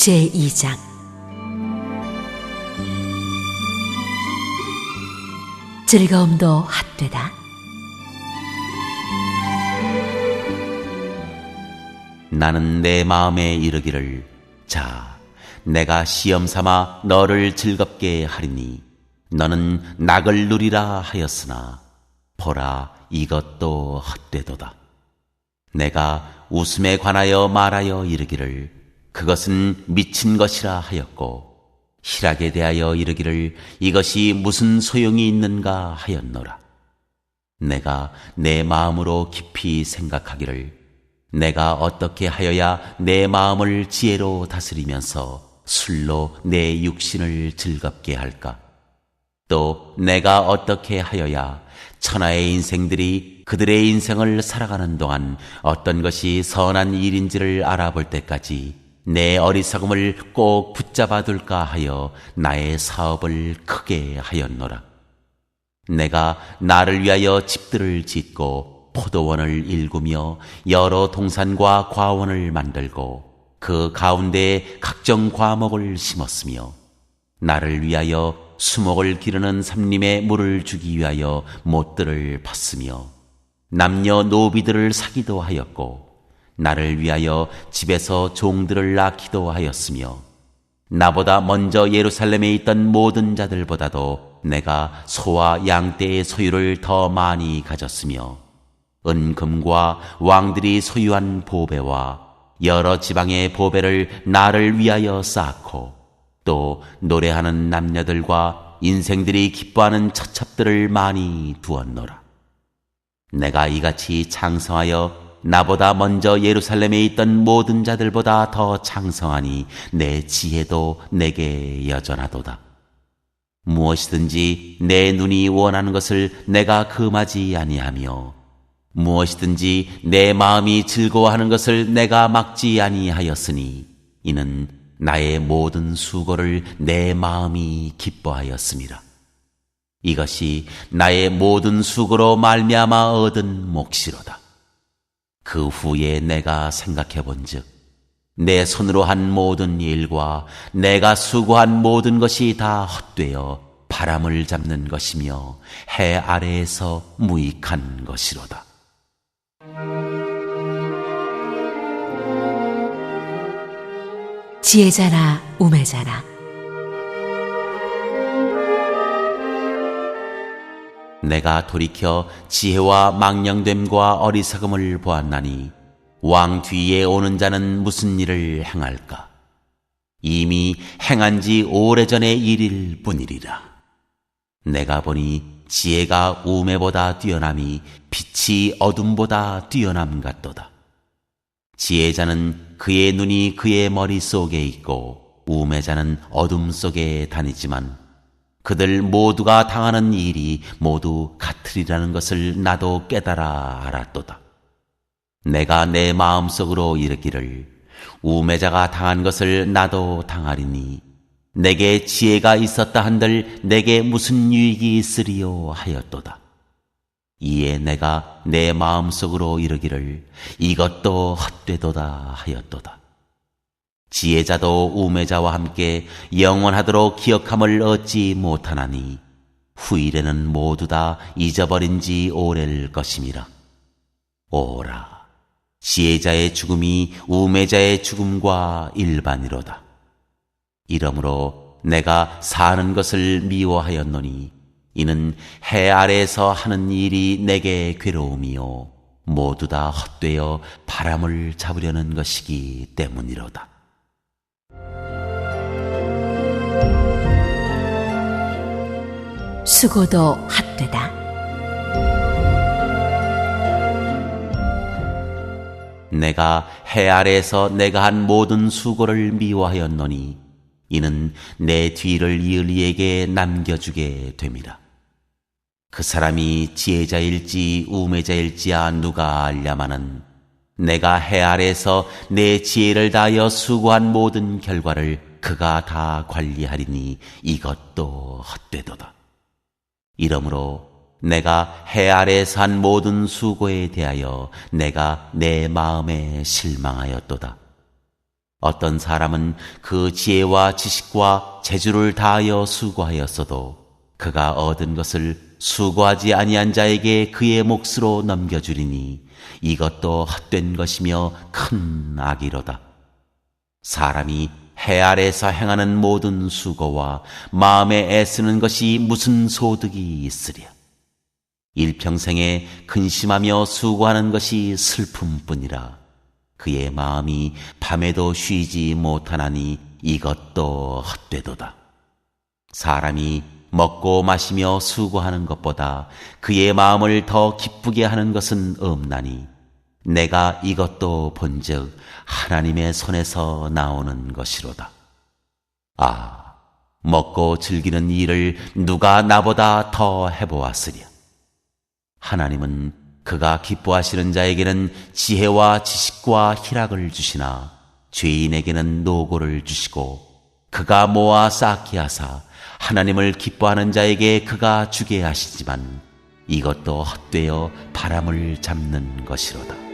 제2장 즐거움도 핫되다. 나는 내 마음에 이르기를 자 내가 시험 삼아 너를 즐겁게 하리니 너는 낙을 누리라 하였으나 보라 이것도 헛되도다 내가 웃음에 관하여 말하여 이르기를 그것은 미친 것이라 하였고 희락에 대하여 이르기를 이것이 무슨 소용이 있는가 하였노라 내가 내 마음으로 깊이 생각하기를 내가 어떻게 하여야 내 마음을 지혜로 다스리면서 술로 내 육신을 즐겁게 할까? 또 내가 어떻게 하여야 천하의 인생들이 그들의 인생을 살아가는 동안 어떤 것이 선한 일인지를 알아볼 때까지 내 어리석음을 꼭 붙잡아 둘까 하여 나의 사업을 크게 하였노라. 내가 나를 위하여 집들을 짓고 포도원을 일구며 여러 동산과 과원을 만들고 그 가운데에 각종 과목을 심었으며 나를 위하여 수목을 기르는 삼림에 물을 주기 위하여 못들을 팠으며 남녀 노비들을 사기도 하였고 나를 위하여 집에서 종들을 낳기도 하였으며 나보다 먼저 예루살렘에 있던 모든 자들보다도 내가 소와 양떼의 소유를 더 많이 가졌으며 은금과 왕들이 소유한 보배와 여러 지방의 보배를 나를 위하여 쌓고 또 노래하는 남녀들과 인생들이 기뻐하는 처첩들을 많이 두었노라. 내가 이같이 창성하여 나보다 먼저 예루살렘에 있던 모든 자들보다 더 창성하니 내 지혜도 내게 여전하도다. 무엇이든지 내 눈이 원하는 것을 내가 금하지 아니하며 무엇이든지 내 마음이 즐거워하는 것을 내가 막지 아니하였으니 이는 나의 모든 수고를 내 마음이 기뻐하였습니다. 이것이 나의 모든 수고로 말미암아 얻은 몫이로다. 그 후에 내가 생각해 본즉 내 손으로 한 모든 일과 내가 수고한 모든 것이 다 헛되어 바람을 잡는 것이며 해 아래에서 무익한 것이로다. 지혜자나 우매자나 내가 돌이켜 지혜와 망령됨과 어리석음을 보았나니 왕 뒤에 오는 자는 무슨 일을 행할까? 이미 행한 지 오래전의 일일 뿐이리라. 내가 보니 지혜가 우매보다 뛰어남이 빛이 어둠보다 뛰어남 같도다. 지혜자는 그의 눈이 그의 머릿속에 있고 우매자는 어둠 속에 다니지만 그들 모두가 당하는 일이 모두 같으리라는 것을 나도 깨달아 알았도다. 내가 내 마음속으로 이르기를 우매자가 당한 것을 나도 당하리니 내게 지혜가 있었다 한들 내게 무슨 유익이 있으리요 하였도다. 이에 내가 내 마음속으로 이르기를 이것도 헛되도다 하였도다. 지혜자도 우매자와 함께 영원하도록 기억함을 얻지 못하나니 후일에는 모두 다 잊어버린 지 오래일 것임이라. 오라, 지혜자의 죽음이 우매자의 죽음과 일반이로다. 이러므로 내가 사는 것을 미워하였노니 이는 해 아래에서 하는 일이 내게 괴로움이요 모두 다 헛되어 바람을 잡으려는 것이기 때문이로다. 수고도 핫되다. 내가 해 아래에서 내가 한 모든 수고를 미워하였노니 이는 내 뒤를 이을 이에게 남겨주게 됨이라. 그 사람이 지혜자일지 우매자일지야 누가 알랴마는 내가 해 아래에서 내 지혜를 다하여 수고한 모든 결과를 그가 다 관리하리니 이것도 헛되도다. 이러므로 내가 해 아래 산 모든 수고에 대하여 내가 내 마음에 실망하였도다. 어떤 사람은 그 지혜와 지식과 재주를 다하여 수고하였어도 그가 얻은 것을 수고하지 아니한 자에게 그의 몫으로 넘겨주리니 이것도 헛된 것이며 큰 악이로다. 사람이 해 아래서 행하는 모든 수고와 마음에 애쓰는 것이 무슨 소득이 있으랴. 일평생에 근심하며 수고하는 것이 슬픔뿐이라. 그의 마음이 밤에도 쉬지 못하나니 이것도 헛되도다. 사람이 먹고 마시며 수고하는 것보다 그의 마음을 더 기쁘게 하는 것은 없나니 내가 이것도 본즉 하나님의 손에서 나오는 것이로다. 아, 먹고 즐기는 일을 누가 나보다 더 해보았으랴. 하나님은 그가 기뻐하시는 자에게는 지혜와 지식과 희락을 주시나 죄인에게는 노고를 주시고 그가 모아 쌓게 하사 하나님을 기뻐하는 자에게 그가 주게 하시지만 이것도 헛되어 바람을 잡는 것이로다.